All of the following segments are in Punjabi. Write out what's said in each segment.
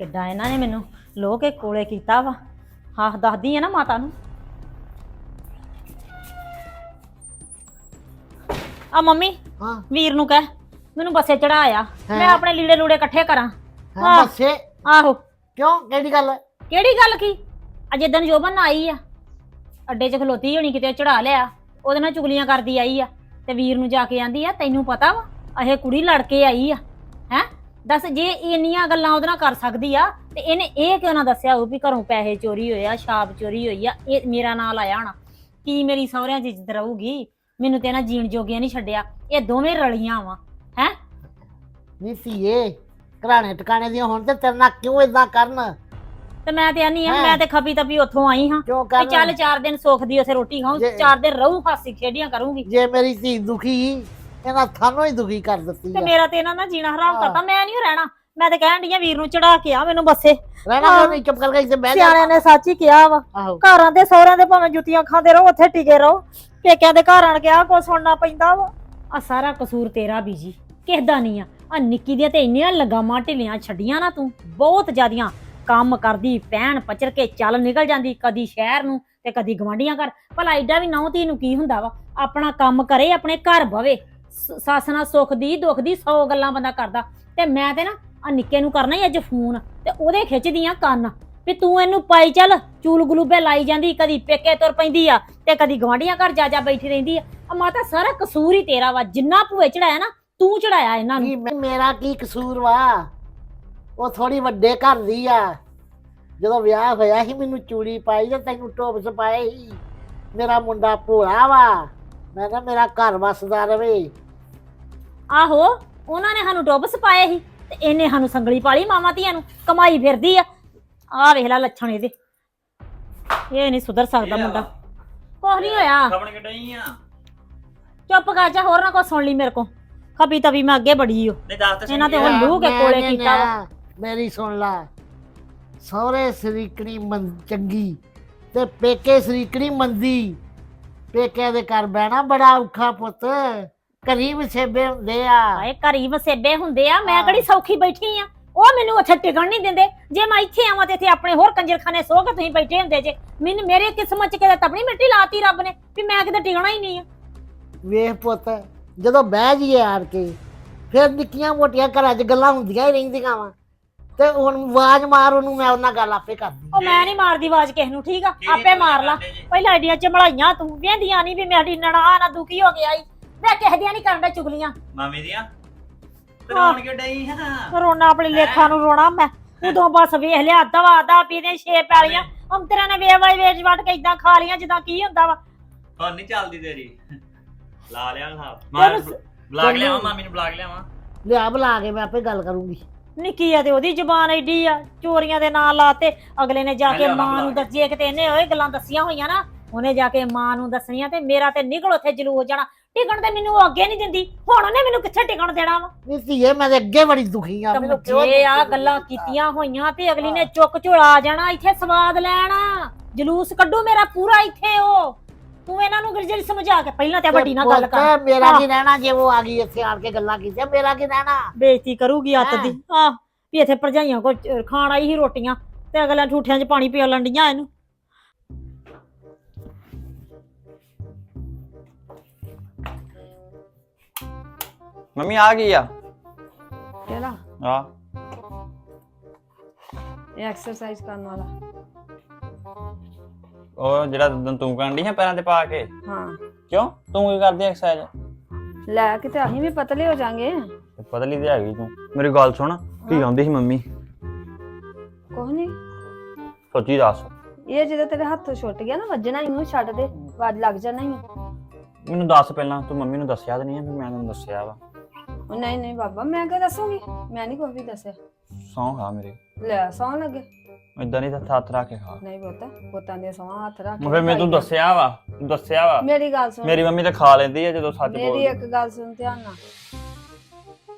ਕਿੱਦਾਂ ਇਹਨਾਂ ਨੇ ਮੈਨੂੰ ਲੋ ਕੇ ਕੋਲੇ ਕੀਤਾ ਵਾ। ਹਾਂ ਦੱਸਦੀ ਆ ਨਾ ਮਾਤਾ ਨੂੰ। ਆ ਮੰਮੀ ਹਾਂ। ਵੀਰ ਨੂੰ ਕਹਿ ਮੈਨੂੰ ਬੱਸੇ ਚੜਾਇਆ ਮੈਂ? ਆਪਣੇ ਲੀੜੇ ਲੂੜੇ ਇਕੱਠੇ ਕਰਾਂ। ਹਾਂ ਹਾਂ। ਬੱਸੇ? ਆਹੋ। ਕਿਉਂ? ਕਿਹੜੀ ਗੱਲ? ਕਿਹੜੀ ਗੱਲ ਕੀ? ਅਜੇ ਦਿਨ ਜੋਬਨ ਆਈ ਆ ਅੱਡੇ 'ਚ ਖਲੋਤੀ ਹੋਣੀ ਕਿਤੇ ਚੜਾ ਲਿਆ। ਉਹਦੇ ਨਾਲ ਚੁਗਲੀਆਂ ਕਰਦੀ ਆਈ ਆ। ਤੇ ਵੀਰ ਨੂੰ ਜਾ ਕੇ ਆਂਦੀ ਆ ਤੈਨੂੰ ਪਤਾ ਵਾ ਇਹ ਕੁੜੀ ਲੜ ਕੇ ਆਈ ਆ। ਹੈ? ਦੱਸ ਜੇ ਇੰਨੀਆਂ ਗੱਲਾਂ ਉਹਦੇ ਨਾਲ ਕਰ ਸਕਦੀ ਆ ਤੇ ਇਹਨੇ ਇਹ ਕਿਉਂ ਨਾ ਦੱਸਿਆ ਉਹ ਵੀ ਘਰੋਂ ਪੈਸੇ ਚੋਰੀ ਹੋਏ ਆ ਸ਼ਾਪ ਚੋਰੀ ਹੋਈ ਆ ਇਹ ਮੇਰਾ ਨਾਂ ਲਾਇਆ ਹੋਣਾ। ਕੀ ਮੇਰੀ ਸਹੁਰਿਆਂ ਇੱਜ਼ਤ ਰਹੂਗੀ? ਮੈਨੂੰ ਤੇ ਇਹਨਾਂ ਜੀਣ ਜੋਗਿਆਂ ਨਹੀਂ ਛੱਡਿਆ। ਇਹ ਦੋਵੇਂ ਰਲੀਆਂ ਵਾ ਹੈ? ਨਹੀਂ ਧੀਏ ਘਰਾਣੇ ਟਿਕਾਣੇ ਦੀਆਂ ਹੁਣ ਤੇ ਤੇਰੇ ਨਾਲ ਕਿਉਂ ਇਦਾਂ ਕਰਨ? ਤੇ ਮੈਂ ਤੇ ਆਨੀ ਆ ਹੈਂ? ਮੈਂ ਤੇ ਖਪੀ ਤਪੀ ਉੱਥੋਂ ਆਈ ਹਾਂ। ਕਿਉਂ ਵੀ ਕਰਨ? ਚੱਲ ਚਾਰ ਦਿਨ ਸੁੱਖ ਦੀ ਉਥੇ ਰੋਟੀ ਖਾਉਂ ਜੇ- ਚਾਰ ਦਿਨ ਰਹੂ ਹਾਸੀ ਖੇਡੀਆਂ ਕਰੂੰਗੀ। ਜੇ ਮੇਰੀ ਧੀ ਦੁਖੀ ਇਹਨਾਂ ਥਾਨੋਂ ਹੀ ਦੁਖੀ ਕਰ ਦਿੱਤੀ ਤੇ ਆ। ਮੇਰਾ ਤੇ ਇਹਨਾਂ ਨਾਲ ਜੀਣਾ ਹਰਾਮ। ਕਰਤਾ ਮੈਂ ਨਹੀਂ ਰਹਿਣਾ। ਮੈਂ ਤੇ ਕਹਿਣ ਡਈ ਆ ਵੀਰ ਨੂੰ ਚੜਾ ਕੇ ਆ ਮੈਨੂੰ ਬੱਸੇ। ਰਹਿਣਾ ਨਹੀਂ? ਚੁੱਪ ਕਰਕੇ ਇੱਥੇ ਬਹਿ ਜਾ। ਸਿਆਣਿਆਂ ਨੇ ਸੱਚ ਹੀ ਕਿਹਾ ਵਾ। ਆਹੋ। ਘਰਾਂ ਦੇ ਸਹੁਰਿਆਂ ਦੇ ਭਾਵੇਂ ਜੁੱਤੀਆਂ ਖਾਂਦੇ ਰਹੋ ਉੱਥੇ ਟਿਕੇ ਰਹੋ। ਪੇਕਿਆਂ ਦੇ ਘਰ ਆਣ ਕੇ ਆ ਕੋ ਸੁਣਨਾ ਪੈਂਦਾ ਵਾ। ਆ ਸਾਰਾ ਕਸੂਰ ਤੇਰਾ ਬੀਜੀ। ਕਿਸ ਦਾ ਨਹੀਂ ਆ। ਆ ਨਿੱਕੀ ਦੀਆਂ ਤੇ ਇੰਨੀਆਂ ਲਗਾਮਾਂ ਢਿੱਲੀਆਂ ਛੱਡੀਆਂ ਨਾ ਤੂੰ। ਬਹੁਤ ਜ਼ਿਆਦੀਆਂ ਕੰਮ ਕਰਦੀ ਪੈਣ ਪਚਰ ਕੇ ਚੱਲ ਨਿਕਲ ਜਾਂਦੀ ਕਦੀ ਸ਼ਹਿਰ ਨੂੰ ਤੇ ਕਦੀ ਗਵਾਂਢੀਆਂ ਘਰ। ਭਲਾ ਐਡਾ ਵੀ ਨੌ ਧੀ ਨੂੰ ਕੀ ਹੁੰਦਾ ਵਾ? ਆਪਣਾ ਕੰਮ ਕਰੇ ਆਪਣੇ ਘਰ ਬਵੇ। ਸੱਸ ਨਾਲ ਸੁੱਖ ਦੀ, ਦੁੱਖ ਦੀ 100 ਗੱਲਾਂ ਬੰਦਾ ਕਰਦਾ। ਤੇ ਮੈਂ ਤੇ ਨਾ ਆ ਨਿੱਕੇ ਨੂੰ ਕਰਨਾ ਹੀ ਅੱਜ ਫੋਨ, ਤੇ ਉਹਦੇ ਖਿੱਚਦੀਆਂ ਕੰਨ। ਵੀ ਤੂੰ ਇਹਨੂੰ ਪਾਈ ਚੱਲ, ਚੂਲ ਗਲੂਬੇ ਲਾਈ ਜਾਂਦੀ, ਕਦੀ ਪੇਕੇ ਤੁਰ ਪੈਂਦੀ ਆ, ਤੇ ਕਦੀ ਗਵਾਂਢੀਆਂ ਘਰ ਜਾ ਜਾ ਬੈਠੀ ਰਹਿੰਦੀ ਆ। ਆ ਮਾਤਾ, ਸਾਰਾ ਕਸੂਰ ਹੀ ਤੇਰਾ ਵਾ, ਜਿੰਨਾ ਭੂਏ ਚੜਾਇਆ ਨਾ, ਤੂੰ ਚੜਾਇਆ ਇਹਨਾਂ ਨੂੰ। ਕੀ ਮੈਂ- ਮੇਰਾ ਕੀ ਕਸੂਰ ਵਾ? ਉਹ ਥੋੜੀ ਵੱਡੇ ਘਰ ਦੀ ਆ। ਜਦੋਂ ਵਿਆਹ ਹੋਇਆ ਸੀ, ਮੈਨੂੰ ਚੂੜੀ ਪਾਈ ਤੇ ਤੈਨੂੰ ਟੋਪਸ ਪਾਏ ਸੀ। ਮੇਰਾ ਮੁੰਡਾ ਭੋਲਾ ਵਾ। ਮੈਂ ਕਿਹਾ, ਮੇਰਾ ਘਰ ਵਸਦਾ ਰਵੇ। ਆਹੋ ਉਹਨਾਂ ਨੇ ਸਾਨੂੰ ਟੋਬਸ ਪਾਏ ਸੀ ਤੇ ਇਹਨੇ ਸਾਨੂੰ ਸੰਗਲੀ ਪਾਲੀ ਮਾਵਾਂ ਧੀਆਂ ਨੂੰ ਕਮਾਈ ਫਿਰਦੀ ਆ। ਆ ਵੇਖ ਲੈ ਲੱਛਣ ਇਹਦੇ। ਇਹ ਨਹੀਂ ਸੁਧਰ ਸਕਦਾ ਮੁੰਡਾ। ਕੁਛ ਨਹੀਂ ਹੋਇਆ। ਖਬਣ ਕਿਡਈ ਆ? ਚੁੱਪ ਕਰ ਜਾ ਹੋਰ ਨਾ ਕੋ ਸੁਣ ਲਈ ਮੇਰੇ ਕੋ ਖਬੀ ਤਬੀ ਮੈਂ ਅੱਗੇ ਬੜੀ ਓ। ਨਹੀਂ ਦੱਸ ਤੇ ਇਹਨਾਂ ਤੇ ਹੁਣ। ਲੂਹ ਕੇ ਕੋਲੇ ਨੇ ਕੀਤਾ ਵਾ। ਨਾ, ਮੇਰੀ ਸੁਣ ਲਾ। ਸਹੁਰੇ ਸਰੀਕਣੀ ਮੰ ਚੰਗੀ ਤੇ ਪੇਕੇ ਸਰੀਕਣੀ ਮੰਦੀ। ਪੇਕਿਆਂ ਦੇ ਘਰ ਬਹਿਣਾ ਬੜਾ ਔਖਾ ਪੁੱਤ। ਘਰੀ ਵਸੇਬੇ ਹੁੰਦੇ ਆ। ਹਾਏ ਘਰੀ ਵਸੇਬੇ ਹੁੰਦੇ ਆ ਮੈਂ ਹਾਂ। ਕਿਹੜੀ ਸੌਖੀ ਬੈਠੀ ਆ? ਉਹ ਮੈਨੂੰ ਉੱਥੇ ਟਿਕਣ ਨਹੀਂ ਦਿੰਦੇ। ਜੇ ਮੈਂ ਇੱਥੇ ਆਵਾਂ ਤੇ ਇੱਥੇ ਆਪਣੇ ਹੋਰ ਕੰਜਰਖਾਨੇ ਸੋ ਕੇ ਤੁਸੀਂ ਬੈਠੇ ਹੁੰਦੇ ਜੇ। ਮੈਨੂੰ ਮੇਰੇ ਕਿਸਮਤ ਚ ਕਿਤੇ ਤਪਣੀ ਮਿੱਟੀ ਲਾਤੀ ਰੱਬ ਨੇ ਵੀ ਮੈਂ ਕਿਤੇ ਟਿਕਣਾ ਹੀ ਨਹੀਂ ਆ। ਵੇਖ ਪੁੱਤ ਜਦੋਂ ਬਹਿ ਜੀਏ ਆੜ ਕੇ ਫਿਰ ਨਿੱਕੀਆਂ ਮੋਟੀਆਂ ਘਰਾਂ 'ਚ ਗੱਲਾਂ ਹੁੰਦੀਆਂ ਹੀ ਰਹਿੰਦੀਆਂ ਵਾ। ਤੇ ਹੁਣ ਆਵਾਜ਼ ਮਾਰ ਉਹਨੂੰ ਮੈਂ ਉਹਨਾਂ ਗੱਲ ਆਪੇ ਕਰਦੀ ਉਹ ਮੈਂ ਨਹੀਂ ਮਾਰਦੀ ਆਵਾਜ਼ ਕਿਸੇ ਨੂੰ ਠੀਕ ਆ? ਆਪੇ ਮਾਰ ਲਾ? ਪਹਿਲਾਂ ਐਡੀਆਂ ਚਮੜਾਈਆਂ ਤੂੰ ਵੇਂਦੀਆਂ ਨਹੀਂ ਵੀ ਮੇਰੀ ਨਣਾ ਨਾ ਦੁਖੀ ਹੋ ਗਿਆ ਈ ਮੈਂ ਕਿਸੇ ਦੀਆਂ ਨਹੀਂ ਕਰਨ ਦਾ ਚੁਗਲੀਆਂ। ਮਾਮੀ ਦੀਆਂ? ਹਾਂ। ਰੋਣ ਕਿਡਈ ਹਾਂ ਰੋਣਾ ਆਪਣੇ ਲੇਖਾਂ ਨੂੰ ਰੋਣਾ ਮੈਂ। ਉਦੋਂ ਬਸ ਵੇਖ ਲਿਆ ਦਵਾ ਦਾ ਪੀਦੇ ਛੇ ਪੈਲੀਆਂ। ਅੰਤਰਾਂ ਨੇ ਵੇਵਾਈ ਵੇਚ ਵਟ ਕੇ ਇਦਾਂ ਖਾ ਲੀਆਂ ਜਿੱਦਾਂ ਕੀ ਹੁੰਦਾ ਵਾ। ਹੁਣ ਨਹੀਂ ਚੱਲਦੀ ਤੇਰੀ। ਲਾ ਲਿਆ ਲਾ ਮਾਰ ਤੈਨੂੰ- ਬੁਲਾ ਕੇ ਲਿਆਵਾਂ ਮਾਮੀ ਨੂੰ ਬੁਲਾ ਕੇ ਲਿਆਵਾਂ। ਲਿਆ ਬੁਲਾ ਕੇ ਮੈਂ ਆਪੇ ਗੱਲ ਕਰੂੰਗੀ। ਨਿੱਕੀ ਆ ਤੇ ਉਹਦੀ ਜ਼ੁਬਾਨ ਐਡੀ ਆ ਚੋਰੀਆਂ ਦੇ ਨਾਂ ਲਾਤੇ ਅਗਲੇ ਨੇ ਜਾ ਕੇ ਮਾਂ ਨੂੰ ਦੱਸੀਏ ਕਿਤੇ ਇਹਨੇ ਓਏ ਗੱਲਾਂ ਦੱਸੀਆਂ ਹੋਈਆਂ ਨਾ ਉਹਨੇ ਜਾ ਕੇ ਮਾਂ ਨੂੰ ਦੱਸਣੀਆਂ ਤੇ ਮੇਰਾ ਤੇ ਨਿਕਲ ਉੱਥੇ ਜਲੂਸ ਜਾਣਾ। ਟਿਕਣ ਤੇ ਮੈਨੂੰ ਉਹ ਅੱਗੇ ਨਹੀਂ ਦਿੰਦੀ। ਹੁਣ ਉਹਨੇ ਮੈਨੂੰ ਕਿੱਥੇ ਟਿਕਣ ਦੇਣਾ ਵਾ? ਨਹੀਂ ਧੀਏ ਮੈਂ ਤੇ ਅੱਗੇ ਬੜੀ ਦੁਖੀ ਆ ਮੈਨੂੰ ਕਿਉਂ ਜੇ ਆ ਗੱਲਾਂ ਕੀਤੀਆਂ ਹੋਈਆਂ ਤੇ ਅਗਲੀ ਨੇ ਚੁੱਕ ਝੋਲਾ ਆ ਜਾਣਾ ਇੱਥੇ ਸਵਾਦ ਲੈਣਾ। ਜਲੂਸ ਕੱਢੂ ਮੇਰਾ ਪੂਰਾ ਇੱਥੇ ਉਹ। ਤੂੰ ਇਹਨਾਂ ਨੂੰ ਗਿਰਜਰੀ ਸਮਝਾ ਕੇ ਪਹਿਲਾਂ ਤੇ ਵੱਡੀ ਨਾਲ ਗੱਲ ਕਰ। ਪੁੱਤ, ਮੇਰਾ। ਕੀ ਰਹਿਣਾ ਜੇ ਉਹ ਆ ਗਈ ਇੱਥੇ ਆਣ ਕੇ ਗੱਲਾਂ ਕੀਤੀਆਂ ਮੇਰਾ ਕੀ ਰਹਿਣਾ? ਬੇਇੱਜ਼ਤੀ ਕਰੂਗੀ ਅੱਤ। ਦੀ। ਆਹ ਵੀ ਇੱਥੇ ਭਰਜਾਈਆਂ ਕੋ ਖਾਣ ਆਈ ਸੀ ਰੋਟੀਆਂ ਤੇ ਅਗਲਾ ਠੂਠਿਆਂ 'ਚ ਪਾਣੀ ਪਿਆ ਲੰਡੀਆਂ ਇਹਨੂੰ। ਮੰਮੀ ਆ ਗਈ ਆ? ਕਿਹੜਾ? ਆ ਇਹ ਐਕਸਰਸਾਈਜ਼ ਕਰਨ ਵਾਲਾ। ਉਹ ਜਿਹੜਾ ਦੰ ਤੂੰ ਕਰਨੀ ਹੈ ਪੈਰਾਂ ਤੇ ਪਾ ਕੇ? ਹਾਂ। ਕਿਉਂ? ਤੂੰ ਕੀ ਕਰਦੀ ਐਕਸਰਸਾਈਜ਼ ਲੈ ਕੇ ਤੇ ਅਸੀਂ ਵੀ ਪਤਲੇ ਹੋ ਜਾਾਂਗੇ। ਪਤਲੀ ਤੇ ਹੈਗੀ ਤੂੰ। ਮੇਰੀ ਗੱਲ ਸੁਣ ਕੀ ਆਉਂਦੀ ਸੀ ਮੰਮੀ? ਕੁਛ ਨਹੀਂ ਸੱਚੀ ਦੱਸ। ਇਹ ਜਦੋਂ ਤੇਰੇ ਹੱਥੋਂ ਛੁੱਟ ਗਿਆ ਨਾ ਵੱਜਣਾ ਇਹਨੂੰ ਛੱਡ ਦੇ ਵੱਜ ਲੱਗ ਜਾਣਾ ਹੀ। ਮੈਨੂੰ ਦੱਸ ਪਹਿਲਾਂ ਤੂੰ ਮੰਮੀ ਨੂੰ ਦੱਸਿਆ ਤਾਂ ਨਹੀਂ ਹੈ ਵੀ ਮੈਂ ਤੈਨੂੰ ਦੱਸਿਆ ਵਾ। ਉਹ ਨਹੀਂ ਨਹੀਂ ਬਾਬਾ ਮੈਂ ਕਿਹ ਦੱਸੂਗੀ? ਮੈਂ ਨਹੀਂ ਕੋਈ ਵੀ ਦੱਸਿਆ। ਸੌਂ ਖਾ ਮੇਰੇ। ਲੈ ਸੌਂ ਲੱਗੇ। ਇਦਾਂ ਨਹੀਂ ਤਾਂ ਹੱਥ ਰੱਖ ਕੇ ਖਾ। ਨਹੀਂ ਪੁੱਤ ਪੁੱਤਾਂ ਦੇ ਸੌਂ ਹੱਥ ਰੱਖ ਫਿਰ ਮੈਂ ਤੂੰ ਦੱਸਿਆ ਵਾ ਤੂੰ ਦੱਸਿਆ ਵਾ। ਮੇਰੀ ਗੱਲ ਸੁਣ। ਮੇਰੀ ਮੰਮੀ ਤਾਂ ਖਾ ਲੈਂਦੀ ਹੈ ਜਦੋਂ ਸੱਚ ਮੇਰੀ ਬੋਲਦੀ। ਇੱਕ ਗੱਲ ਸੁਣ ਧਿਆਨ ਨਾਲ।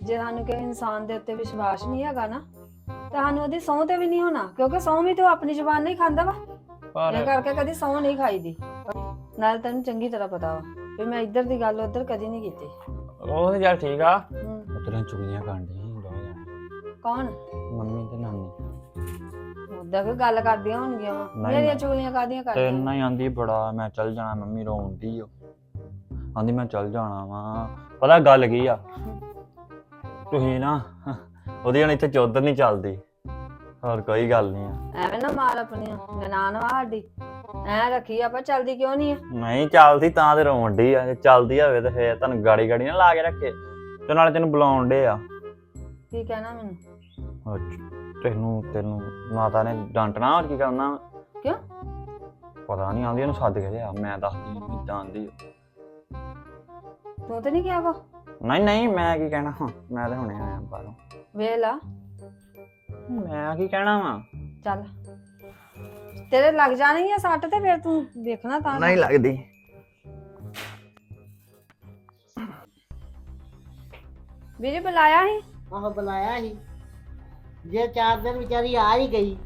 ਜੇ ਸਾਨੂੰ ਕਿਸੇ ਇਨਸਾਨ ਦੇ ਉੱਤੇ ਵਿਸ਼ਵਾਸ ਨਹੀਂ ਹੈਗਾ ਨਾ ਤਾਂ ਸਾਨੂੰ ਉਹਦੀ ਸਹੁੰ ਤੇ ਵੀ ਨਹੀਂ ਹੋਣਾ ਕਿਉਂਕਿ ਸਹੁੰ ਵੀ ਤੇ ਆਪਣੀ ਜ਼ੁਬਾਨ ਨਹੀਂ ਖਾਂਦਾ ਵਾ। ਇਹ ਪਰ ਕਰਕੇ ਕਦੀ ਸਹੁੰ ਨਹੀਂ ਖਾਈਦੀ। ਨਾਲ ਤੈਨੂੰ ਚੰਗੀ ਤਰ੍ਹਾਂ ਪਤਾ ਵਾ ਵੀ ਮੈਂ ਇੱਧਰ ਦੀ ਗੱਲ ਉੱਧਰ ਕਦੀ ਨਹੀਂ ਕੀਤੀ। ਉਹ ਤੇ ਚੱਲ ਠੀਕ ਆ। ਹੂੰ, ਉਹ ਤੇਰੀਆਂ ਚੁਗਲੀਆਂ ਕਰਨ ਦੀ ਦੋਵੇਂ ਜਾਣੇ ਕੌਣ? ਮੰਮੀ ਤੇ ਨਾਨੀ। ਉਦਾਂ ਕੋਈ ਗੱਲ ਕਰਦੀਆਂ ਹੋਣਗੀਆਂ ਵਾ। ਨਹੀਂ, ਮੇਰੀਆਂ ਨਹੀਂ। ਚੁਗਲੀਆਂ ਕਰਦੀਆਂ ਤੇ ਕਰਦੀਆਂ। ਇੰਨਾ ਹੀ ਆਂਦੀ ਬੜਾ ਮੈਂ ਚੱਲ ਜਾਣਾ ਮੰਮੀ ਰੋਂਦੀ ਓ। ਆਂਦੀ ਮੈਂ ਚੱਲ ਜਾਣਾ ਵਾ। ਪਤਾ ਗੱਲ ਕੀ ਆ? ਤੁਸੀਂ ਨਾ ਉਹਦੀ ਹੁਣ ਇੱਥੇ ਚੌਧਰ ਨਹੀਂ ਚੱਲਦੀ। ਹੋਰ ਕੋਈ ਗੱਲ ਨਹੀਂ ਆ। ਐਵੇਂ ਨਾ ਮਾਰ ਆਪਣੀਆਂ ਨਨਾਣ ਵਾ ਸਾਡੀ। ਐ ਰੱਖੀ ਆਪਾਂ ਚਲਦੀ ਕਿਉਂ ਨਹੀਂ ਆ? ਨਹੀਂ ਚੱਲਦੀ ਤਾਂ ਤੇ ਰੋਣ ਡਈ ਆ ਜੇ ਚੱਲਦੀ ਹੋਵੇ ਤੇ ਫੇਰ ਤੁਹਾਨੂੰ ਗਾੜੀ ਗਾੜੀ ਨਾ ਲਾ ਕੇ ਰੱਖੇ। ਤੇ ਨਾਲੇ ਤੈਨੂੰ ਬੁਲਾਉਣ ਡੇ ਆ। ਕੀ ਕਹਿਣਾ ਮੈਨੂੰ? ਅੱਛਾ, ਤੈਨੂੰ ਤੈਨੂੰ ਮਾਤਾ ਨੇ ਡਾਂਟਣਾ ਹੋਰ ਕੀ ਕਰਨਾ? ਕਿਉਂ? ਪਤਾ ਨਹੀਂ ਆਂਦੀ ਉਹਨੂੰ ਸੱਦ ਕੇ ਲਿਆ ਮੈਂ ਦੱਸਦੀ ਇਦਾਂ ਆਂਦੀ ਤੂੰ ਤੇ ਨਹੀਂ ਕਿਹਾ ਕੋ ਨਹੀਂ ਨਹੀਂ ਮੈਂ ਕੀ ਕਹਿਣਾ ਵਾ, ਮੈਂ ਤਾਂ ਹੁਣੇ ਆਇਆ ਬਾਹਰੋਂ। ਵੇਲਾ ਮੈਂ ਕੀ ਕਹਿਣਾ ਵਾ? ਚੱਲ। ਤੇਰੇ ਲੱਗ ਜਾਣੀ ਆ ਸੱਟ ਤੇ ਫਿਰ ਤੂੰ ਦੇਖਣਾ ਤਾਂ। ਨਹੀਂ ਲੱਗਦੀ। ਵੀਰੇ ਬੁਲਾਇਆ ਸੀ? ਆਹ ਬੁਲਾਇਆ ਸੀ। ਜੇ ਚਾਰ ਦਿਨ ਵਿਚਾਰੀ ਆ ਹੀ ਗਈ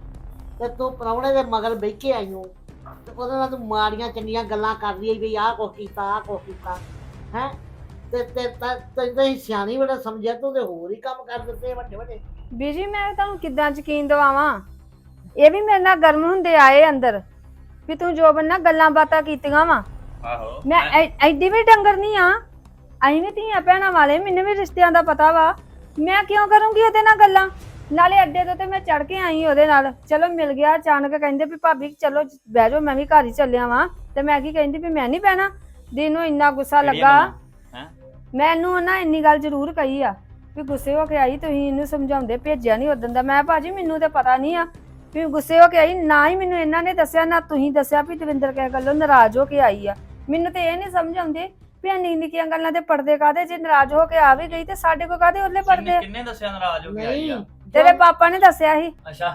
ਤੇ ਤੂੰ ਪ੍ਰਾਹੁਣੇ ਦੇ ਮਗਰ ਬਹਿ ਕੇ ਆਈ ਹੋ ਤੇ ਉਹਦੇ ਨਾਲ ਤੂੰ ਮਾੜੀਆਂ ਚੰਗੀਆਂ ਗੱਲਾਂ ਕਰਦੀ ਆਈ ਵੀ ਆਹ ਕੁਛ ਕੀਤਾ ਆਹ ਕੁਛ ਕੀਤਾ। ਹੈ? ਤੇ ਤੇ ਤੈਨੂੰ ਤਾਂ ਹੀ ਸਿਆਣੀ ਬੜਾ ਸਮਝਿਆ ਤੂੰ ਤੇ ਹੋਰ ਹੀ ਕੰਮ ਕਰ ਦਿੱਤੇ ਵੱਡੇ ਵੱਡੇ। ਬੀਜੀ ਮੈਂ ਤੁਹਾਨੂੰ ਕਿੱਦਾਂ ਯਕੀਨ ਦਵਾਵਾਂ? ਇਹ ਵੀ ਮੇਰੇ ਨਾਲ ਗਰਮ ਹੁੰਦੇ ਆਏ ਅੰਦਰ ਵੀ ਤੂੰ ਜੋ ਬੰਨਾ ਗੱਲਾਂ ਬਾਤਾਂ ਕੀਤੀਆਂ ਵਾ। ਆਹੋ। ਮੈਂ ਐ- ਐਡੀ ਵੀ ਡੰਗਰ ਨਹੀਂ ਆ। ਅਸੀਂ ਵੀ ਧੀਆਂ ਭੈਣਾਂ ਵਾਲੇ ਮੈਨੂੰ ਵੀ ਰਿਸ਼ਤਿਆਂ ਦਾ ਪਤਾ ਵਾ। ਮੈਂ ਕਿਉਂ ਕਰੂੰਗੀ ਉਹਦੇ ਨਾਲ ਗੱਲਾਂ? ਨਾਲੇ ਅੱਡੇ ਤੋਂ ਤੇ ਮੈਂ ਚੜ ਕੇ ਆਈ ਉਹਦੇ ਨਾਲ। ਚਲੋ ਮਿਲ ਗਿਆ ਅਚਾਨਕ ਕਹਿੰਦੇ ਵੀ ਭਾਬੀ ਚਲੋ ਬਹਿ ਜਾਓ ਮੈਂ ਵੀ ਘਰ ਹੀ ਚੱਲਿਆ ਵਾਂ। ਤੇ ਮੈਂ ਕੀ ਕਹਿੰਦੀ ਵੀ ਮੈਂ ਨਹੀਂ ਬਹਿਣਾ? ਦੀ ਨੂੰ ਇੰਨਾ ਗੁੱਸਾ ਲੱਗਾ। ਹੈਂ? ਮੈਨੂੰ ਨਾ ਇੰਨੀ ਗੱਲ ਜ਼ਰੂਰ ਕਹੀ ਆ। ਵੀ ਗੁੱਸੇ ਹੋ ਕੇ ਆਈ ਤੁਸੀਂ ਇਹਨੂੰ ਸਮਝਾਉਂਦੇ ਭੇਜਿਆ ਨਹੀਂ ਉਦੋਂ ਦਾ। ਮੈਂ ਭਾਜੀ ਮੈਨੂੰ ਤੇ ਪਤਾ ਨਹੀਂ ਆ ਵੀ ਗੁੱਸੇ ਹੋ ਕੇ ਆਈ ਨਾ ਹੀ ਮੈਨੂੰ ਇਹਨਾਂ ਨੇ ਦੱਸਿਆ ਨਾ ਤੁਸੀਂ ਦੱਸਿਆ ਵੀ ਦਵਿੰਦਰ ਕਿਹ ਗੱਲੋਂ ਨਾਰਾਜ਼ ਹੋ ਕੇ ਆਈ ਆ। ਮੈਨੂੰ ਤੇ ਇਹ ਨਹੀਂ ਸਮਝ ਆਉਂਦੀ ਵੀ ਆਹ ਨਿੱਕੀ ਨਿੱਕੀਆਂ ਗੱਲਾਂ ਤੇ ਪਰਦੇ ਕਾਦੇ ਜੇ ਨਾਰਾਜ਼ ਹੋ ਕੇ ਆ ਵੀ ਗਈ ਤੇ ਸਾਡੇ ਕੋ ਕਾਦੇ ਉਹਲੇ ਪਰਦੇ ਕਿੰਨੇ ਦੱਸਿਆ ਨਾਰਾਜ਼ ਹੋ ਕੇ ਆਈ ਨਹੀਂ ਆ ਤੇਰੇ ਪਾਪਾ ਨੇ ਦੱਸਿਆ ਸੀ। ਅੱਛਾ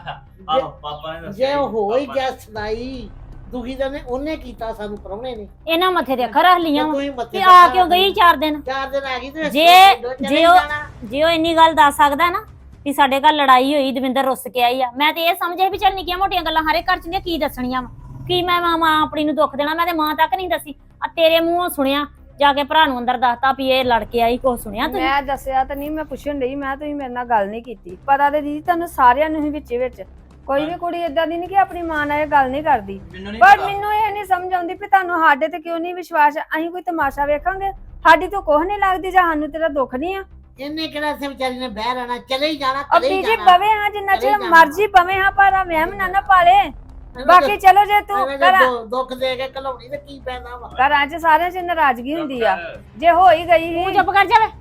ਆਹੋ ਪਾਪਾ ਨੇ ਦੱਸਿਆ ਜੇ ਸੀ, ਹੋ ਹੀ ਪਾਪਾ। ਗਿਆ ਸੁਣਾਈ। ਦੁਖੀ ਦਾ ਨੇ ਉਹਨੇ ਕੀਤਾ ਸਾਨੂੰ ਪ੍ਰਾਹੁਣੇ ਨੇ। ਇਹਨਾਂ ਮੱਥੇ ਤੇ ਅੱਖਾਂ ਰੱਖ ਲੀਆਂ ਤੇ ਵਾਂ। ਮੱਥੇ ਆ ਕਿਉਂ। ਗਈ ਚਾਰ ਦਿਨ? ਚਾਰ ਦਿਨ ਆ ਗਈ ਤੇ ਜੇ- ਜੇ ਉਹ-। ਜੇ ਉਹ ਇੰਨੀ ਗੱਲ ਦੱਸ ਸਕਦਾ ਨਾ ਵੀ ਸਾਡੇ ਘਰ ਲੜਾਈ ਹੋਈ ਦਵਿੰਦਰ ਰੁੱਸ ਕੇ ਆਈ ਆ। ਮੈਂ ਤੇ ਇਹ ਸਮਝਿਆ ਵੀ ਚੱਲ ਨਿੱਕੀਆਂ ਮੋਟੀਆਂ ਗੱਲਾਂ ਹਰੇ ਘਰ ਚ ਹੁੰਦੀਆਂ ਕੀ ਦੱਸਣੀਆਂ ਵਾ? ਕੀ ਮੈਂ ਮਾਂ ਮਾਂ ਆਪਣੀ ਨੂੰ ਦੁੱਖ ਦੇਣਾ? ਮੈਂ ਤੇ ਮਾਂ ਤੱਕ ਨਹੀਂ ਦੱਸੀ। ਆ ਤੇਰੇ ਮੂੰਹੋਂ ਸੁਣਿਆ ਜਾ ਕੇ ਭਰਾ ਨੂੰ ਅੰਦਰ ਦੱਸਤਾ ਵੀ ਇਹ ਲੜ ਕੇ ਆਈ ਕੁਛ ਸੁਣਿਆ ਤੂੰ? ਮੈਂ ਦੱਸਿਆ ਤਾਂ ਨਹੀਂ ਮੈਂ ਪੁੱਛਣ ਲਈ ਮੈਂ ਤੁਸੀਂ ਮੇਰੇ ਨਾਲ ਗੱਲ ਨਹੀਂ ਕੀਤੀ। ਪਤਾ ਤੇ ਦੀਦੀ ਤੁਹਾਨੂੰ ਸਾਰਿਆਂ ਨੂੰ ਹੀ ਵਿੱਚੇ ਵਿੱਚ। ਕੋਈ ਵੀ ਕੁੜੀ ਇਦਾਂ ਦੀ ਨਹੀਂ ਕਿ ਆਪਣੀ ਮਾਂ ਨਾਲ ਇਹ ਗੱਲ ਨਹੀਂ ਕਰਦੀ। ਮੈਨੂੰ ਨਹੀਂ ਪਰ ਪਤਾ। ਮੈਨੂੰ ਇਹ ਨਹੀਂ ਸਮਝ ਆਉਂਦੀ ਵੀ ਤੁਹਾਨੂੰ ਸਾਡੇ ਤੇ ਕਿਉਂ ਨਹੀਂ ਵਿਸ਼ਵਾਸ ਅਸੀਂ ਕੋਈ ਤਮਾਸ਼ਾ ਵੇਖਾਂਗੇ? ਸਾਡੀ ਤਾਂ ਕੁਝ ਨਹੀਂ ਲੱਗਦੀ ਜਾਂ ਸਾਨੂੰ ਤੇਰਾ ਦੁੱਖ ਨਹੀਂ ਆ? ਇਹਨੇ ਕਿਹੜਾ ਇੱਥੇ ਵਿਚਾਰੀ ਨੇ ਬਹਿ ਰਹਿਣਾ ਚਲੇ ਹੀ ਜਾਣਾ ਚਲੇ ਹੀ ਬੀਜੀ ਜਾਣਾ ਪਵੇ ਹਾਂ ਜਿੰਨਾ ਚਿਰ ਜਾਣਾ। ਮਰਜ਼ੀ ਪਵੇ ਹਾਂ ਪਰ ਆ ਵਹਿਮ ਨਾ ਨਾ ਪਾਲੇ। ਇਹਨੂੰ ਬਾਕੀ ਚਲੋ ਜੇ ਤੂੰ ਇਹਨੇ ਜੇ ਘਰਾਂ ਦੁ- ਦੁੱਖ ਦੇ ਕੇ ਘਲਾਉਣੀ ਤੇ ਕੀ ਪੈਂਦਾ ਵਾ? ਘਰਾਂ 'ਚ ਸਾਰਿਆਂ 'ਚ ਨਾਰਾਜ਼ਗੀ ਹੁੰਦੀ ਆ। ਜੇ ਹੋ ਹੀ ਗਈ ਤੂੰ ਸੀ ਚੁੱਪ ਕਰ ਜਾਵੇ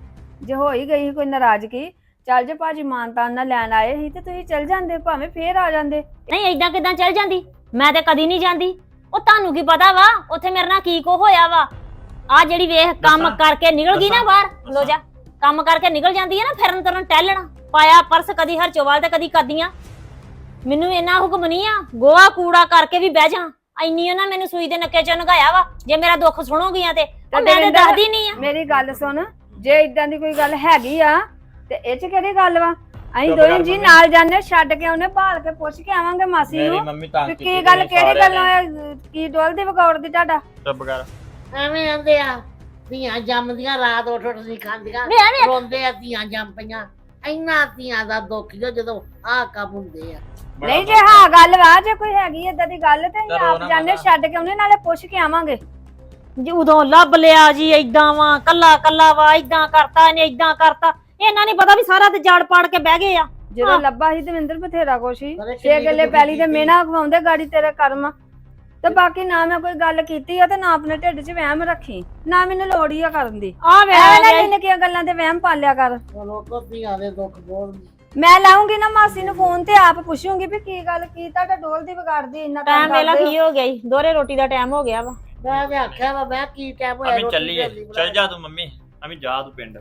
ਜੇ ਹੋ ਹੀ ਗਈ ਸੀ ਕੋਈ ਨਾਰਾਜ਼ਗੀ ਚੱਲ ਜੇ ਭਾਜੀ ਮਾਨਤਾਨ ਨਾਲ ਲੈਣ ਆਏ ਸੀ ਤੇ ਤੁਸੀਂ ਚੱਲ ਜਾਂਦੇ ਭਾਵੇਂ ਫੇਰ ਆ ਜਾਂਦੇ। ਨਹੀਂ ਏਦਾਂ ਕਿਦਾਂ ਚੱਲ ਜਾਂਦੀ? ਮੈਂ ਤੇ ਕਦੀ ਨਹੀਂ ਜਾਂਦੀ। ਉਹ ਤੁਹਾਨੂੰ ਕੀ ਪਤਾ ਵਾ? ਉੱਥੇ ਮੇਰੇ ਨਾਲ ਕੀ ਕੋ ਹੋਇਆ ਵਾ? ਆ ਜਿਹੜੀ ਵੇਖ ਕੰਮ ਦੱਸਾਂ? ਕਰਕੇ ਨਿਕਲ ਗਈ ਨਾ ਦੱਸਾਂ? ਬਾਹਰ। ਲੋ ਜਾ ਕੰਮ ਕਰਕੇ ਨਿਕਲ ਜਾਂਦੀ ਹੈ ਨਾ ਫਿਰਨ ਤੁਰਨ ਟਹਿਲਣਾ। ਪਾਇਆ ਪਰਸ ਕਦੀ ਹਰਚੋਵਾਲ ਤੇ ਕਦੀ ਕਦੀਆਂ। ਮੈਨੂੰ ਇੰਨਾ ਹੁਕਮ ਨਹੀਂ ਆ ਗੋਆ ਕੂੜਾ ਕਰਕੇ ਵੀ ਬਹਿ ਜਾ। ਇੰਨੀ ਉਹਨਾਂ ਮੈਨੂੰ ਸੂਈ ਦੇ ਨੱਕੇ ਚ ਨਗਾਇਆ ਵਾ ਜੇ ਮੇਰਾ ਦੁੱਖ ਸੁਣੋਗੀਆਂ ਤੇ। ਉਹ ਮੈਂ ਤੇ ਦੱਸਦੀ ਨਹੀਂ ਆ। ਮੇਰੀ ਗੱਲ ਸੁਣ ਜੇ ਇਦਾਂ ਦੀ ਕੋਈ ਗੱਲ ਹੈਗੀ ਆ ਤੇ ਇਹ 'ਚ ਕਿਹੜੀ ਗੱਲ ਵਾ? ਅਸੀਂ ਚੁੱਪ ਦੋਵੇਂ ਕਰ ਜੀ ਮੰਮੀ। ਨਾਲ ਜਾਂਦੇ ਛੱਡ ਕੇ ਉਹਨੇ ਭਾਲ ਕੇ ਪੁੱਛ ਕੇ ਆਵਾਂਗੇ ਮਾਸੀ ਮੇਰੀ ਨੂੰ ਮੰਮੀ ਤਾਂ ਵੀ ਕੀ ਗੱਲ ਕਿਹੜੀ ਗੱਲੋਂ ਇਹ ਕੀ ਡੋਲਦੀ ਵਗੌੜ ਦੀ ਤੁਹਾਡਾ? ਚੁੱਪ ਕਰ। ਐਵੇਂ ਆਂਦੇ ਆ ਧੀਆਂ ਜੰਮਦੀਆਂ ਰਾਤ ਉੱਠ ਉੱਠ ਨਹੀਂ ਖਾਂਦੀਆਂ ਮੈਂ ਐਵੇਂ ਰੋਂਦੇ ਆ ਧੀਆਂ ਜੰਮ ਪਈਆਂ। ਇੰਨਾ ਧੀਆਂ ਦਾ ਦੁੱਖ ਹੀ ਆ ਜਦੋਂ ਆਹ ਕੰਮ ਹੁੰਦੇ ਆ। ਨਹੀਂ ਜੇ ਹਾਂ ਗੱਲ ਵਾ ਜੇ ਕੋਈ ਹੈਗੀ ਏਦਾਂ ਦੀ ਗੱਲ ਤੇ ਅਸੀਂ ਰੋ ਆਪ ਨਾ ਜਾਂਦੇ ਮਾਤਾ। ਛੱਡ ਕੇ ਉਹਨੇ ਨਾਲੇ ਪੁੱਛ ਕੇ ਆਵਾਂਗੇ। ਜੀ ਉਦੋਂ ਲੱਭ ਲਿਆ ਜੀ ਏਦਾਂ ਵਾ ਕੱਲਾ ਕੱਲਾ ਵਾ ਏਦਾਂ ਕਰਤਾ ਇਹਨੇ ਏਦਾਂ ਕਰਤਾ। ਇਹਨਾਂ ਨਹੀਂ ਪਤਾ ਵੀ ਸਾਰਾ ਤੇ ਜੜ ਪਾੜ ਕੇ ਬਹਿ ਗਏ ਆ। ਜਦੋਂ ਹਾਂ। ਲੱਭਾ ਸੀ ਦਵਿੰਦਰ ਬਥੇਰਾ ਕੁਛ ਹੀ ਪਤਾ ਛੇ ਕਿੰਨੀ ਗੱਲੇ ਕੁ ਪੈਲੀ ਤੇ ਕੀਤੀ। ਮੇਨਾ ਖਵਾਉਂਦੇ ਗਾੜੀ ਤੇਰੇ ਕਰਮ ਤੇ ਬਾਕੀ ਨਾ ਮੈਂ ਕੋਈ ਗੱਲ ਕੀਤੀ ਆ ਤੇ ਨਾ ਆਪਣੇ ਢਿੱਡ 'ਚ ਵਹਿਮ ਰੱਖੀ। ਨਾ ਮੈਨੂੰ ਲੋੜ ਹੀ ਆ ਕਰਨ ਦੀ। ਆ ਐਵੇਂ ਨਾ ਵੇ ਨਿੱਕੀਆਂ ਗੱਲਾਂ ਤੇ ਵਹਿਮ ਪਾਲਿਆ ਕਰ। ਚਲੋ ਕੋ ਧੀਆਂ ਦੇ ਦੁੱਖ ਬੋਲ ਮੈਂ ਲਾਉਂਗੀ ਨਾ ਮਾਸੀ ਨੂੰ ਫੋਨ ਤੇ ਆਪ ਪੁੱਛੂੰਗੀ ਵੀ ਕੀ ਗੱਲ ਕੀ ਤੁਹਾਡਾ ਡੋਲ ਦੀ ਵਿਗਾੜਦੀ ਇੰਨਾ ਕੰਮ ਟਾਈਮ ਵੇਲਾ ਕਰਦੇ ਹੋ। ਕੀ ਹੋ ਗਿਆ ਦੋਰੇ ਰੋਟੀ ਦਾ ਟਾਈਮ ਹੋ ਗਿਆ ਵਾ। ਮੈਂ ਤੇ ਆਖਿਆ ਵਾ ਮੈਂ ਕੀ ਟਾਈਮ ਹੋਇਆ ਅਮੀ ਰੋਟੀ ਚੱਲੀਏ ਚੱਲ ਜਾ ਤੂੰ ਮੰਮੀ ਅਮੀ ਜਾ ਤੂੰ ਪਿੰਡ।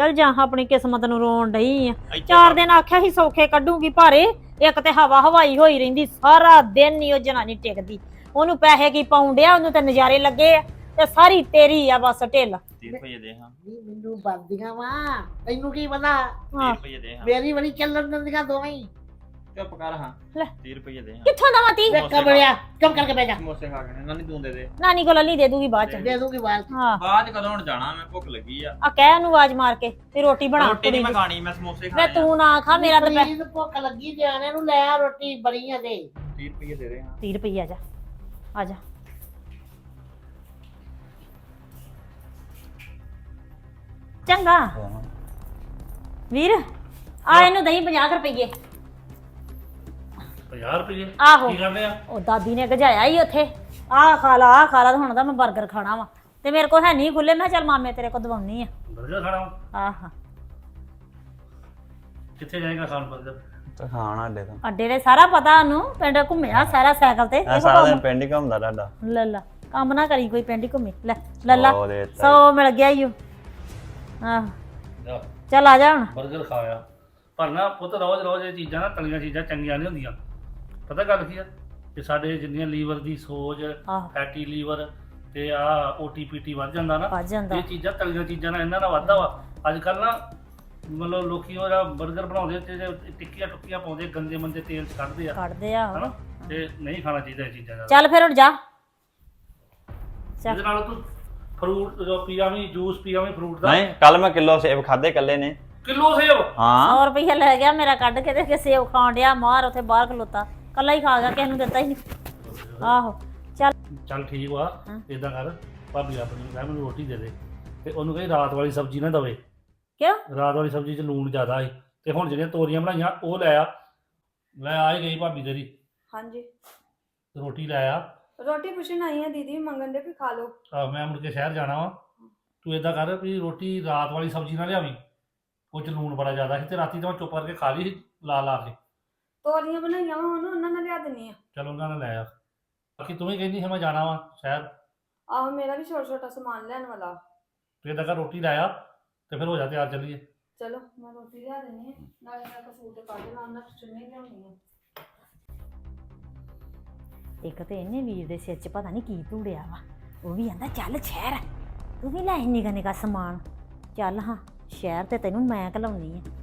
ਚਲ ਜਾ ਆਪਣੀ ਕਿਸਮਤ ਨੂੰ ਰੋਣ ਡਈ ਆ। ਇੱਥੇ ਚਾਰ ਦਿਨ ਆਖਿਆ ਸੀ ਸੌਖੇ ਕੱਢੂਗੀ ਭਾਰੇ ਇੱਕ ਤੇ ਹਵਾ ਹਵਾਈ ਹੋਈ ਰਹਿੰਦੀ ਸਾਰਾ ਦਿਨ ਨਹੀਂ ਉਹ ਜਨਾਨੀ ਟਿਕਦੀ। ਉਹਨੂੰ ਪੈਸੇ ਕੀ ਪਾਉਂਦਿਆ ਉਹਨੂੰ ਤੇ ਨਜ਼ਾਰੇ ਲੱਗੇ ਆ ਤੇ ਸਾਰੀ ਤੇਰੀ ਆ ਬਸ ਢਿੱਲ। 30 ਰੁਪਏ ਦੇ ਹਾਂ। ਨਹੀਂ, ਮੈਨੂੰ ਬੰਦੀਆਂ ਵਾ। ਤੈਨੂੰ ਕੀ ਪਤਾ? 30 ਰੁਪਏ ਦੇ ਹਾਂ। ਮੇਰੀ ਬੜੀ ਚੱਲਣ ਦਿੰਦੀਆਂ ਦੋਵੇਂ। ਹੀ ਚੁੱਪ ਕਰ ਹਾਂ। ਲੈ। 30 ਰੁਪਏ ਦੇ ਹਾਂ। ਕਿੱਥੋਂ ਦਵਾਂ ਤੀ ਵੇ ਕਬੜਿਆ ਚੁੱਪ ਕਰਕੇ ਬਹਿ ਜਾ। ਸਮੋਸੇ ਖਾ ਕੇ। ਨਾਨੀ ਤੂੰ ਦੇ ਦੇ। ਨਾਨੀ ਕੋਲ ਲਈ ਦੇ ਦੂਗੀ ਬਾਅਦ ਚ। ਦੇ ਦੂੰਗੀ ਬਾਲ ਹਾਂ। ਬਾਅਦ ਚ ਕਦੋਂ ਹੁਣ ਜਾਣਾ? ਮੈਂ ਭੁੱਖ ਲੱਗੀ ਆ। ਆ ਕਹਿ ਉਹਨੂੰ ਆਵਾਜ਼ ਮਾਰ ਕੇ ਤੇ ਰੋਟੀ ਬਣਾ ਰੋਟੀ ਨਹੀਂ ਕੁੜੀ ਮੈਂ ਦੀ। ਖਾਣੀ ਮੈਂ ਸਮੋਸੇ ਵੇ ਖਾਣੇ ਆ। ਤੂੰ ਨਾ ਖਾ ਮੇਰਾ ਤਾਂ ਪ੍ਰੀਤ ਭੁੱਖ ਲੱਗੀ ਜਾਣੇ ਨੂੰ ਲੈ ਆ ਰੋਟੀ ਬਣੀ ਆ ਦੇ। 30 ਰੁਪਏ ਦੇ ਦੇ ਹਾਂ। 30 ਰੁਪਏ ਆ ਜਾ। ਆ ਜਾ। ਚੰਗਾ। ਵੀਰ ਆ ਇਹਨੂੰ ਦਹੀਂ 50 ਰੁਪਏ 50 ਰੁਪਏ ਆਹੋ। ਕੀ ਕਰਦੇ ਆ? ਉਹ ਦਾਦੀ ਨੇ ਗਜਾਇਆ ਹੀ ਉੱਥੇ। ਆਹ ਖਾ ਲਾ ਆਹ ਖਾ ਲਾ ਤੇ ਹੁਣ ਤਾਂ ਮੈਂ 버ਗਰ ਖਾਣਾ ਵਾ। ਤੇ ਮੇਰੇ ਕੋਲ ਹੈ ਨਹੀਂ ਖੁੱਲੇ ਮੈਂ ਕਿਹਾ ਚੱਲ ਮਾਮੇ ਤੇਰੇ ਕੋਲ ਦਵਾਉਣੀ ਆ। ਬਰਗਰ ਖਾਣਾ ਵਾ? ਆਹ। ਕਿੱਥੇ ਜਾਏਗਾ ਖਾਣ ਬਰਗਰ? ਤੇ ਖਾਣਾ ਅੱਡੇ ਤੋਂ। ਅੱਡੇ ਦੇ ਸਾਰਾ ਪਤਾ ਉਹਨੂੰ। ਪਿੰਡ ਘੁੰਮਿਆ ਸਾਰਾ ਸਾਈਕਲ ਤੇ। ਇਹ ਸਾਰਾ ਦਿਨ ਪਿੰਡ ਹੀ ਘੁੰਮਦਾ ਤੁਹਾਡਾ। ਲੈ ਲੈ ਕੰਮ ਨਾ ਕਰੀ ਕੋਈ ਪਿੰਡ ਹੀ ਘੁੰਮੀ। ਲੈ ਲੈ ਲਾ। ਉਹ ਦੇ ਦਿੱਤਾ। ਸੌ ਮਿਲ ਗਿਆ ਈ ਓ। ਆਹ। ਜਾ। ਚੱਲ ਆ ਜਾ ਹੁਣ। ਬਰਗਰ ਖਾਇਆ। ਪਰ ਨਾ ਪੁੱਤ ਰੋਜ਼ ਰੋਜ਼ ਇਹ ਚੀਜ਼ਾਂ ਨਾ ਤਲੀਆਂ ਚੀਜ਼ਾਂ ਚੰਗੀਆਂ ਨਹੀਂ ਹੁੰਦੀਆਂ। ਪਤਾ ਗੱਲ ਕੀ ਆ? ਕਿ ਸਾਡੇ ਜਿੰਨੀਆਂ ਲੀਵਰ ਦੀ ਸੋਜ ਆਹ। ਫੈਟੀ ਲੀਵਰ ਤੇ ਆ ਓਟੀਪੀਟੀ ਵੱਧ ਜਾਂਦਾ ਨਾ ਜਾਂਦਾ। ਇਹ ਚੀਜ਼ਾਂ ਤਲੀਆਂ ਚੀਜ਼ਾਂ ਨਾਲ ਇਹਨਾਂ ਨਾਲ ਵੱਧਦਾ ਵਾ। ਅੱਜ ਕੱਲ ਨਾ ਮਤਲਬ ਲੋਕੀ ਉਹ ਜਿਹੜਾ 버ਗਰ ਬਣਾਉਂਦੇ ਤੇ ਟਿੱਕੀਆਂ ਟੁੱਕੀਆਂ ਪਾਉਂਦੇ ਗੰਦੇ ਮੰਦੇ ਤੇਲ ਚ ਕੱਢਦੇ ਆ। ਕੱਢਦੇ ਆ। ਹਨਾ? ਤੇ ਨਹੀਂ ਖਾਣਾ ਚਾਹੀਦਾ ਇਹ ਚੀਜ਼ਾਂ ਦਾ ਚੱਲ ਫਿਰ ਹੁਣ ਜਾ। ਚੱਲ। ਇਹਦੇ ਨਾਲ ਤੂੰ ਫਰੂਟ ਜੋ ਪੀਆਵੀਂ ਜੂਸ ਪੀਆਵੀਂ ਫਰੂਟ ਦਾ। ਨਹੀਂ ਕੱਲ ਮੈਂ ਕਿਲੋ ਸੇਬ ਖਾਦੇ ਕੱਲੇ ਨੇ। ਕਿਲੋ ਸੇਬ? ਹਾਂ। 100 ਰੁਪਏ ਲੈ ਗਿਆ ਮੇਰਾ ਕੱਢ ਕੇ ਤੇ ਕਿ ਸੇਬ ਖਾਣ ਡਿਆ ਮਾਰ ਉੱਥੇ ਬਾਹਰ ਖਲੋਤਾ। ਕੱਲਾ ਹੀ ਖਾ ਗਿਆ ਕਿਸੇ ਨੂੰ ਦਿੱਤਾ ਹੀ ਨਹੀਂ। ਆਹੋ ਚੱਲ। ਚੱਲ ਠੀਕ ਵਾ ਹਾਂ। ਇਦਾਂ ਕਰ ਭਾਬੀ ਆਪਣੀ ਨੂੰ ਕਹਿ ਮੈਨੂੰ ਰੋਟੀ ਦੇ ਦੇ ਤੇ ਉਹਨੂੰ ਕਹੀ ਰਾਤ ਵਾਲੀ ਸਬਜ਼ੀ ਨਾ ਦਵੇ। ਕਿਉਂ? ਰਾਤ ਵਾਲੀ ਸਬਜ਼ੀ 'ਚ ਲੂਣ ਜ਼ਿਆਦਾ ਹੈ ਤੇ ਹੁਣ ਜਿਹੜੀਆਂ ਤੋਰੀਆਂ ਬਣਾਈਆਂ ਉਹ ਲੈ ਆ। ਲੈ ਆ ਹੀ ਗਈ ਭਾਬੀ ਤੇਰੀ। ਹਾਂਜੀ। ਤੇ ਰੋਟੀ ਲੈ ਆ। ਰੋਟੀ ਪੁੱਛਣ ਆਈ ਆ ਦੀਦੀ ਮੰਗਣ ਦੇ ਵੀ ਖਾ ਲਓ। ਆਹ ਮੈਂ ਮੁੜ ਕੇ ਸ਼ਹਿਰ ਜਾਣਾ ਵਾ। ਤੂੰ ਇਦਾਂ ਕਰ ਵੀ ਰੋਟੀ ਰਾਤ ਵਾਲੀ ਸਬਜ਼ੀ ਨਾ ਲਿਆਵੀਂ ਉਹ 'ਚ ਲੂਣ ਬੜਾ ਜ਼ਿਆਦਾ ਸੀ ਤੇ ਰਾਤੀ ਤਾਂ ਮੈਂ ਚੁੱਪ ਕਰਕੇ ਖਾ ਲਈ ਸੀ ਲਾ ਲਾ ਕੇ। ਤੋਰੀਆਂ ਬਣਾਈਆਂ ਵਾ ਹੁਣ ਉਹਨਾਂ ਨਾਲ ਲਿਆ ਦਿੰਨੀ ਆ। ਚਲ ਉਹਨਾਂ ਨੇ ਲੈ ਆ। ਬਾਕੀ ਤੂੰ ਵੀ ਕਹਿੰਦੀ ਸੀ ਮੈਂ ਜਾਣਾ ਵਾ ਸ਼ਹਿਰ। ਆਹੋ ਮੇਰਾ ਵੀ ਛੋਟਾ ਛੋਟਾ ਸਮਾਨ ਲੈਣ ਵਾਲਾ। ਤੂੰ ਇਦਾਂ ਕਰ ਰੋਟੀ ਲੈ ਆ ਤੇ ਫਿਰ ਹੋ ਜਾ ਤਿਆਰ ਚੱਲੀਏ। ਚਲੋ ਮੈਂ ਰੋਟੀ ਲਿਆ ਦਿੰਨੀ ਆ ਨਾਲੇ ਮੈਂ ਕਸੂਰ ਤੇ ਕੱਢ ਲਾਂ ਉਹਨਾਂ ਚੁੰਨੀ ਲਿਆਉਣੀ ਆ। ਇੱਕ ਤੇ ਇਹਨੇ ਵੀਰ ਦੇ ਸਿਰ 'ਚ ਪਤਾ ਨਹੀਂ ਕੀ ਧੂੜਿਆ ਵਾ। ਉਹ ਵੀ ਆਂਦਾ ਚੱਲ ਸ਼ਹਿਰ ਤੂੰ ਵੀ ਲੈ ਨਿਗਾ ਨਿਗਾ ਸਮਾਨ। ਚੱਲ ਹਾਂ ਸ਼ਹਿਰ ਤੇ ਤੈਨੂੰ ਮੈਂ ਘਲਾਉਣੀ ਆ।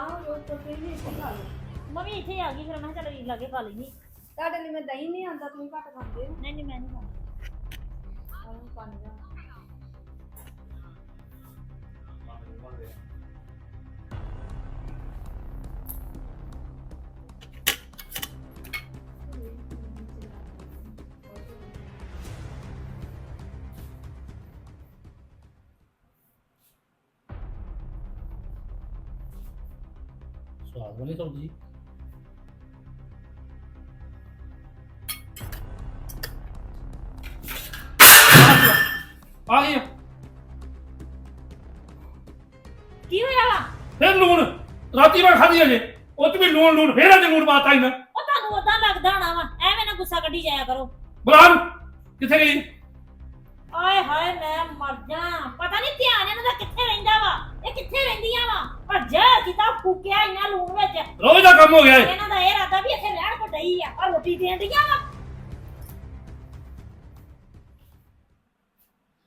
ਤਾਂ ਉਹ ਰੋਟੀ ਵੀ ਇੱਥੇ ਖਾ ਲਓ। ਮੰਮੀ ਇੱਥੇ ਆ ਗਈ ਫਿਰ ਮੈਂ ਕਿਹਾ ਚੱਲ ਲਾਗੇ ਖਾ ਲੈਣੀ ਤੁਹਾਡੇ ਲਈ ਮੈਂ ਦਹੀਂ ਨਹੀਂ ਆਂਦਾ ਤੁਸੀਂ ਘੱਟ ਖਾਂਦੇ ਹੋ। ਨਹੀਂ ਨਹੀਂ ਮੈਂ ਨਹੀਂ ਖਾਣਾ ਆਹ ਪਾਣੀ ਦਾ ਸਵਾਦ ਬਣੀ ਸਬਜ਼ੀ। ਆ ਗਈ ਕੀ ਹੋਇਆ ਵਾ? ਫਿਰ ਲੂਣ। ਰਾਤੀ ਮੈਂ ਖਾਧੀ ਅਜੇ ਉਹ ਚ ਵੀ ਲੂਣ ਲੂਣ। ਫੇਰ ਅੱਜ ਲੂਣ ਪਾਤਾ ਇਹਨਾਂ ਉਹ ਤੁਹਾਨੂੰ ਉਦਾਂ ਲੱਗਦਾ ਹੋਣਾ ਵਾ। ਐਵੇਂ ਨਾ ਗੁੱਸਾ ਕੱਢੀ ਜਾਇਆ ਕਰੋ। ਬੁਲਾਨ ਕਿੱਥੇ ਗਈ? ਆਏ ਹਾਏ ਮੈਂ ਮਰ ਜਾ। ਪਤਾ ਨਹੀਂ ਧਿਆਨ ਇਹਨਾਂ ਦਾ ਕਿੱਥੇ ਰਹਿੰਦਾ ਵਾ ਇਹ ਕਿੱਥੇ ਰਹਿੰਦੀਆਂ ਵਾ ਪਰ ਜਾ ਫੂਕਿਆ ਇਹਨਾਂ ਲੂਣ ਵਿੱਚ। ਰੋਜ਼ ਦਾ ਕੰਮ ਹੋ ਗਿਆ ਇਹ। ਇਹਨਾਂ ਦਾ ਇਹ ਇਰਾਦਾ ਵੀ ਇੱਥੇ ਰਹਿਣ ਕੋ ਡਈ ਆ ਆ ਰੋਟੀ ਦੇਣ ਡੀਆਂ ਵਾ।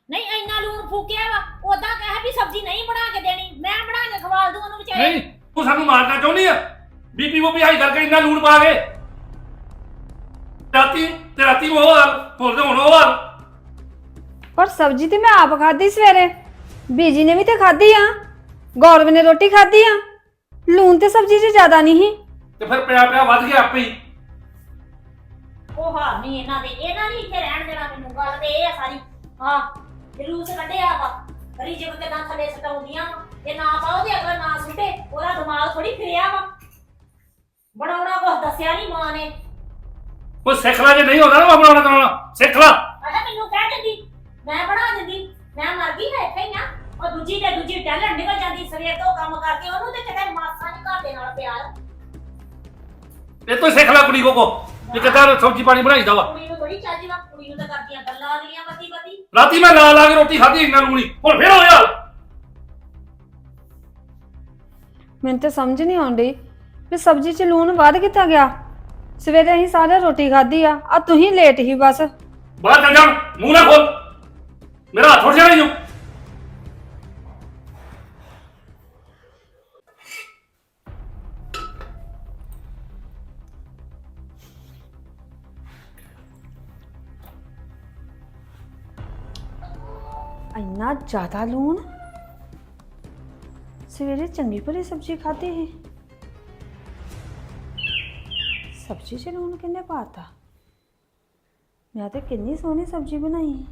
ਨਹੀਂ ਇੰਨਾ ਲੂਣ ਫੂਕਿਆ ਵਾ ਉਦਾਂ ਕਹਿ ਵੀ ਸਬਜ਼ੀ ਨਹੀਂ ਬਣਾ ਕੇ ਦੇਣੀ। ਮੈਂ ਬਣਾ ਕੇ ਖਵਾਲ ਦੂੰ ਉਹਨੂੰ ਵਿਚਾਰੇ। ਨਹੀਂ ਤੂੰ ਸਾਨੂੰ ਮਾਰਨਾ ਚਾਹੁੰਦੀ ਆ? ਬੀਪੀ ਉਹ ਹਾਈ ਕਰਕੇ ਇੰਨਾ ਲੂਣ ਪਾ ਕੇ। ਰਾਤੀ ਤੇ ਰਾਤੀ ਉਹ ਹਾਲ ਹੋਰ ਤੇ ਹੁਣ ਉਹ ਹਾਲ ਪਰ ਸਬਜ਼ੀ ਤੇ ਮੈਂ ਆਪ ਖਾਧੀ ਸਵੇਰੇ। ਬੀਜੀ ਨੇ ਵੀ ਤੇ ਖਾਧੀ ਆ। ਗੌਰਵ ਨੇ ਰੋਟੀ ਖਾਧੀ ਆ। ਲੂਣ ਤੇ ਸਬਜ਼ੀ 'ਚ ਜ਼ਿਆਦਾ ਨਹੀਂ ਸੀ। ਤੇ ਫਿਰ ਪਿਆ ਪਿਆ ਵੱਧ ਗਿਆ ਆਪੇ ਹੀ। ਉਹ ਨਹੀਂ ਇਹਨਾਂ ਦੇ ਇਹਨਾਂ ਨਹੀਂ ਇੱਥੇ ਰਹਿਣ ਦੇਣਾ ਮੈਨੂੰ ਗੱਲ ਤੇ ਇਹ ਆ ਸਾਰੀ। ਹਾਂ ਜਲੂਸ ਕੱਢਿਆ ਵਾ। ਰਿਜਬ ਤੇ ਨਾ ਥੱਲੇ ਸਟਾਉਂਦੀਆਂ ਜੇ ਨਾ ਪਾਓ ਤੇ ਅਗਲਾ ਨਾ ਸੁੱਟੇ ਉਹਦਾ ਦਿਮਾਗ ਥੋੜੀ ਫਿਰਿਆ ਵਾ। ਬਣਾਉਣਾ ਕੁਛ ਦੱਸਿਆ ਨਹੀਂ ਮਾਂ ਨੇ। ਕੋਈ ਸਿੱਖ ਲੈ ਜੇ ਨਹੀਂ ਹੁੰਦਾ ਨਾ ਉਹ ਬਣਾਉਣਾ ਕਰਾਉਣਾ ਸਿੱਖ ਲੈ। ਅਰੇ ਮੈਨੂੰ ਕਹਿ ਦਿੰਦੀ। ਮੈਂ ਬਣਾ ਦਿੰਦੀ। ਮੈਂ ਮਰ ਗਈ ਮੈਂ ਇੱਥੇ ਹੀ ਆ। ਉਹ ਦੂਜੀ ਤੇ ਦੂਜੀ ਟੈਲੈਂਟ ਨਿਕਲ ਜਾਂਦੀ ਸਵੇਰ ਤੋਂ ਕੰਮ ਕਰਕੇ ਉਹਨੂੰ ਤੇ ਕਿਤੇ ਮਾਸਾ ਨਹੀਂ ਘਰ ਦੇ ਨਾਲ ਪਿਆਰ। ਇਹ ਤੋਂ ਹੀ ਸਿੱਖ ਲੈ ਕੁੜੀ ਕੋ ਕੋ। ਵੀ ਕਿੱਦਾਂ ਸਬਜ਼ੀ ਪਾਣੀ ਬਣਾਈਦਾ ਵਾ? ਕੁੜੀ ਨੂੰ ਥੋੜੀ ਚੱਜ ਵਾ ਕੁੜੀ ਨੂੰ ਤਾਂ ਕਰਦੀਆਂ ਗੱਲਾਂ ਦੀਆਂ ਬੱਤੀ ਬੱਤੀ। ਰਾਤੀ ਮੈਂ ਲਾ ਲਾ ਕੇ ਰੋਟੀ ਖਾਧੀ ਇੰਨਾ ਲੂਣੀ ਹੁਣ ਫੇਰ ਹੋਇਆ। ਮੈਨੂੰ ਤੇ ਸਮਝ ਨਹੀਂ ਆਉਂਦੀ ਵੀ ਸਬਜ਼ੀ 'ਚ ਲੂਣ ਵੱਧ ਕਿੱਥਾ ਗਿਆ? ਸਵੇਰੇ ਅਸੀਂ ਸਾਰੇ ਰੋਟੀ ਖਾਧੀ ਆ ਆ ਤੁਸੀਂ ਲੇਟ ਹੀ ਬਸ। ਬਾਹਰ ਚੱਲ ਜਾਣ ਮੂੰਹ ਨਾ ਖੋਲ। ਮੇਰਾ ਹੱਥ ਉੱਠ ਜਾਣਾ ਈ ਓ। ਇੰਨਾ ਜ਼ਿਆਦਾ ਲੂਣ ਸਵੇਰੇ ਚੰਗੀ ਭਲੀ ਸਬਜ਼ੀ ਖਾਧੀ ਸੀ ਸਬਜ਼ੀ 'ਚ ਲੂਣ ਕਿੰਨੇ ਪਾਤਾ ਮੈਂ ਤੇ ਕਿੰਨੀ ਸੋਹਣੀ ਸਬਜ਼ੀ ਬਣਾਈ